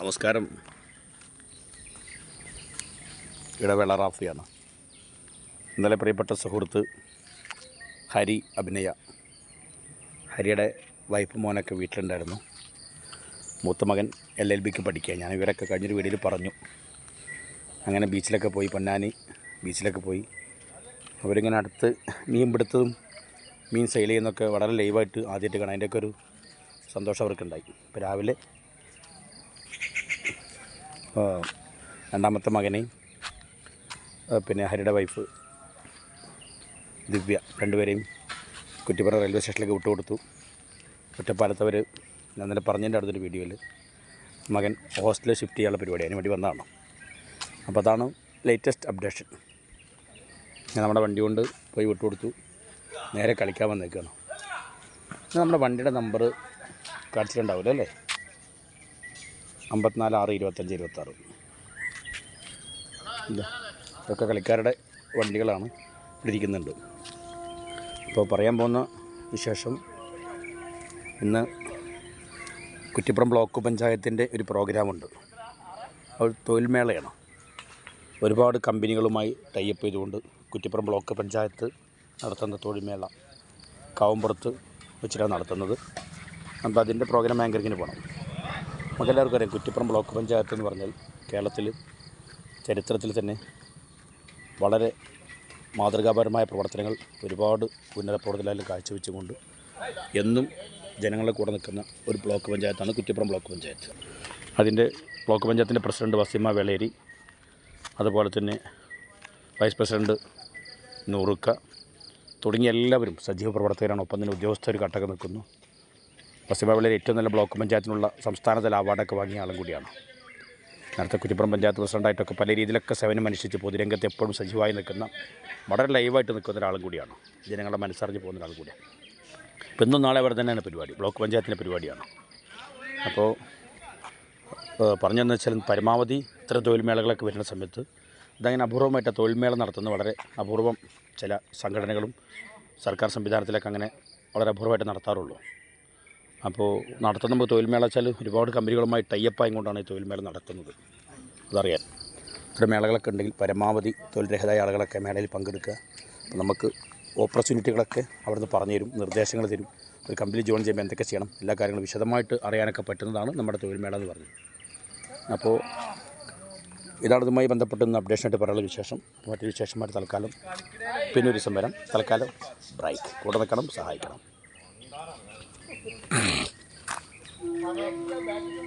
നമസ്കാരം. ഇടവേള റാഫിയാണ്. ഇന്നലെ പ്രിയപ്പെട്ട സുഹൃത്ത് ഹരി അഭിനയ. ഹരിയുടെ വൈഫ് മോനൊക്കെ വീട്ടിലുണ്ടായിരുന്നു. മൂത്തമകൻ എൽ എൽ ബിക്ക് പഠിക്കുക. ഞാൻ ഇവരൊക്കെ കഴിഞ്ഞൊരു വീഡിയോയിൽ പറഞ്ഞു. അങ്ങനെ ബീച്ചിലൊക്കെ പോയി പൊന്നാനി ബീച്ചിലൊക്കെ പോയി. അവരിങ്ങനെ അടുത്ത് മീൻ പിടുത്തതും മീൻ സെയിൽ ചെയ്യുന്നതൊക്കെ വളരെ ലൈവായിട്ട് ആദ്യമായിട്ട് കാണാം അതിന്റെയൊക്കെ ഒരു സന്തോഷം അവർക്കുണ്ടായി. ഇപ്പോൾ രാവിലെ രണ്ടാമത്തെ മകനെയും പിന്നെ ഹരിയുടെ വൈഫ് ദിവ്യ രണ്ടുപേരെയും കുറ്റിപ്പുറം റെയിൽവേ സ്റ്റേഷനിലേക്ക് വിട്ടുകൊടുത്തു. ഒറ്റപ്പാലത്തവർ ഞാൻ തന്നെ പറഞ്ഞതിന്റെ അടുത്തൊരു വീഡിയോയിൽ മകൻ ഹോസ്റ്റലിൽ ഷിഫ്റ്റ് ചെയ്യാനുള്ള പരിപാടി അതിന് വേണ്ടി വന്നതാണ്. അപ്പോൾ അതാണ് ലേറ്റസ്റ്റ് അപ്ഡേഷൻ ഞാൻ നമ്മുടെ വണ്ടി കൊണ്ട് പോയി വിട്ടുകൊടുത്തു. നേരെ കളിക്കാൻ വന്നേക്കാണ്. നമ്മുടെ വണ്ടിയുടെ നമ്പർ കാണിച്ചിട്ടുണ്ടാവില്ല അല്ലേ? അമ്പത്തിനാല് ആറ് ഇരുപത്തഞ്ച് ഇരുപത്താറ്. ഇതാ ഇതൊക്കെ കളിക്കാരുടെ വണ്ടികളാണ് പിടിക്കുന്നുണ്ട് അപ്പോൾ പറയാൻ പോകുന്ന വിശേഷം ഇന്ന് കുറ്റിപ്പുറം ബ്ലോക്ക് പഞ്ചായത്തിന്റെ ഒരു പ്രോഗ്രാമുണ്ട്. അത് തൊഴിൽമേളയാണ്. ഒരുപാട് കമ്പനികളുമായി ടൈപ്പ് ചെയ്തുകൊണ്ട് കുറ്റിപ്പുറം ബ്ലോക്ക് പഞ്ചായത്ത് നടത്തുന്ന തൊഴിൽമേള കാവുമ്പുറത്ത് വെച്ചിട്ടാണ് നടത്തുന്നത്. അപ്പോൾ അതിന്റെ പ്രോഗ്രാം ആങ്കറിങ്ങിന് പോകണം. നമുക്കെല്ലാവർക്കും അറിയാം കുറ്റിപ്പുറം ബ്ലോക്ക് പഞ്ചായത്ത് എന്ന് പറഞ്ഞാൽ കേരളത്തിൽ ചരിത്രത്തിൽ തന്നെ വളരെ മാതൃകാപരമായ പ്രവർത്തനങ്ങൾ ഒരുപാട് ഉന്നത പ്രവർത്തനങ്ങളിൽ കാഴ്ചവെച്ചുകൊണ്ട് എന്നും ജനങ്ങളുടെ കൂടെ നിൽക്കുന്ന ഒരു ബ്ലോക്ക് പഞ്ചായത്താണ് കുറ്റിപ്പുറം ബ്ലോക്ക് പഞ്ചായത്ത്. അതിന്റെ ബ്ലോക്ക് പഞ്ചായത്തിന്റെ പ്രസിഡന്റ് വസീമ വെളേരി അതുപോലെ തന്നെ വൈസ് പ്രസിഡന്റ് നൂറുക്ക തുടങ്ങിയ എല്ലാവരും സജീവ പ്രവർത്തകരാണ്. ഒപ്പം തന്നെ ഉദ്യോഗസ്ഥർ കട്ടൊക്കെ നിൽക്കുന്നു. പശ്ചിമബംഗാളിലെ ഏറ്റവും നല്ല ബ്ലോക്ക് പഞ്ചായത്തിനുള്ള സംസ്ഥാനതല അവാർഡൊക്കെ വാങ്ങിയ ആളും കൂടിയാണ്. നേരത്തെ കുറ്റിപ്പുറം പഞ്ചായത്ത് പ്രസിഡന്റായിട്ടൊക്കെ പല രീതിയിലൊക്കെ സേവനം അനുഷ്ഠിച്ച് പൊതുരംഗത്ത് എപ്പോഴും സജീവമായി നിൽക്കുന്ന വളരെ ലൈവായിട്ട് നിൽക്കുന്ന ഒരാളും കൂടിയാണ്. ജനങ്ങളുടെ മനസ്സറിഞ്ഞ് പോകുന്ന ഒരാളും കൂടിയാണ്. ഇപ്പം ഇന്നും നാളെ വരെ തന്നെയാണ് പരിപാടി. ബ്ലോക്ക് പഞ്ചായത്തിന്റെ പരിപാടിയാണ്. അപ്പോൾ പറഞ്ഞതെന്ന് വെച്ചാൽ പരമാവധി ഇത്തരം തൊഴിൽ മേളകളൊക്കെ വരുന്ന സമയത്ത് ഇതങ്ങനെ അപൂർവമായിട്ട് തൊഴിൽ മേള നടത്തുന്ന വളരെ അപൂർവം ചില സംഘടനകളും സർക്കാർ സംവിധാനത്തിലൊക്കെ അങ്ങനെ വളരെ അപൂർവമായിട്ട് നടത്താറുള്ളൂ. അപ്പോൾ നടത്തുന്ന തൊഴിൽ മേള വെച്ചാൽ ഒരുപാട് കമ്പനികളുമായി ടൈപ്പായും കൊണ്ടാണ് ഈ തൊഴിൽമേള നടത്തുന്നത്. അതറിയാൻ ഇത്ര മേളകളൊക്കെ ഉണ്ടെങ്കിൽ പരമാവധി തൊഴിൽ രഹിതമായ ആളുകളൊക്കെ മേളയിൽ പങ്കെടുക്കുക. നമുക്ക് ഓപ്പർച്യൂണിറ്റികളൊക്കെ അവിടുന്ന് പറഞ്ഞു തരും നിർദ്ദേശങ്ങൾ തരും. ഒരു കമ്പനി ജോയിൻ ചെയ്യുമ്പോൾ എന്തൊക്കെ ചെയ്യണം എല്ലാ കാര്യങ്ങളും വിശദമായിട്ട് അറിയാനൊക്കെ പറ്റുന്നതാണ് നമ്മുടെ തൊഴിൽമേള എന്ന് പറഞ്ഞത്. അപ്പോൾ ഇതാണ് ഇതുമായി ബന്ധപ്പെട്ട് ഇന്ന് അപ്ഡേഷനായിട്ട് പറയാനുള്ള വിശേഷം. മറ്റൊരു വിശേഷമായിട്ട് തൽക്കാലം പിന്നെ ഒരു ദിവസം വരാം. തൽക്കാലം ബ്രൈക്ക്. കൂടെ നിൽക്കണം സഹായിക്കണം. Thank you.